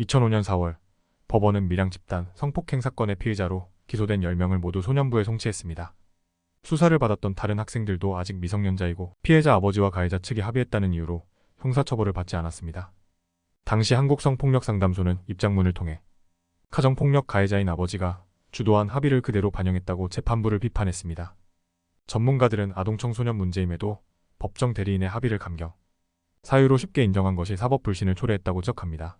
2005년 4월 법원은 밀양 집단 성폭행 사건의 피의자로 기소된 10명을 모두 소년부에 송치했습니다. 수사를 받았던 다른 학생들도 아직 미성년자이고 피해자 아버지와 가해자 측이 합의했다는 이유로 형사처벌을 받지 않았습니다. 당시 한국성폭력상담소는 입장문을 통해 가정폭력 가해자인 아버지가 주도한 합의를 그대로 반영했다고 재판부를 비판했습니다. 전문가들은 아동청소년 문제임에도 법정 대리인의 합의를 감경, 사유로 쉽게 인정한 것이 사법 불신을 초래했다고 지적합니다.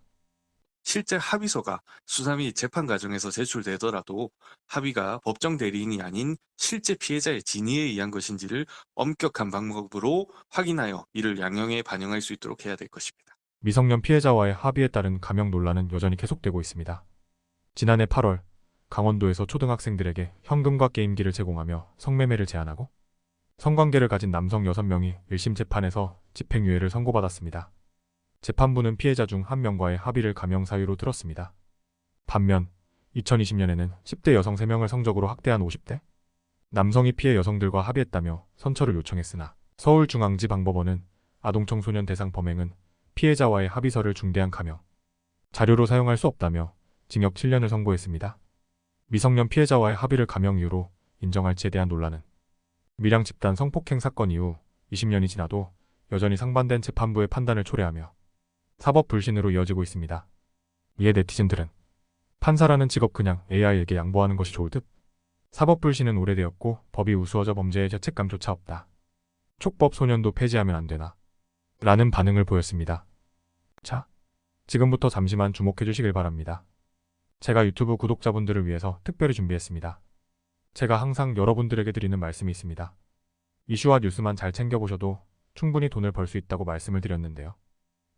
실제 합의서가 수사 및 재판 과정에서 제출되더라도 합의가 법정 대리인이 아닌 실제 피해자의 진위에 의한 것인지를 엄격한 방법으로 확인하여 이를 양형에 반영할 수 있도록 해야 될 것입니다. 미성년 피해자와의 합의에 따른 감형 논란은 여전히 계속되고 있습니다. 지난해 8월 강원도에서 초등학생들에게 현금과 게임기를 제공하며 성매매를 제한하고 성관계를 가진 남성 6명이 1심 재판에서 집행유예를 선고받았습니다. 재판부는 피해자 중 한 명과의 합의를 감형 사유로 들었습니다. 반면 2020년에는 10대 여성 3명을 성적으로 학대한 50대 남성이 피해 여성들과 합의했다며 선처를 요청했으나 서울중앙지방법원은 아동청소년 대상 범행은 피해자와의 합의서를 중대한 감형, 자료로 사용할 수 없다며 징역 7년을 선고했습니다. 미성년 피해자와의 합의를 감형 이유로 인정할지에 대한 논란은 밀양 집단 성폭행 사건 이후 20년이 지나도 여전히 상반된 재판부의 판단을 초래하며 사법 불신으로 이어지고 있습니다. 이에 네티즌들은 판사라는 직업 그냥 AI에게 양보하는 것이 좋을 듯 사법 불신은 오래되었고 법이 우스워져 범죄의 죄책감조차 없다. 촉법 소년도 폐지하면 안 되나 라는 반응을 보였습니다. 자, 지금부터 잠시만 주목해 주시길 바랍니다. 제가 유튜브 구독자분들을 위해서 특별히 준비했습니다. 제가 항상 여러분들에게 드리는 말씀이 있습니다. 이슈와 뉴스만 잘 챙겨보셔도 충분히 돈을 벌 수 있다고 말씀을 드렸는데요.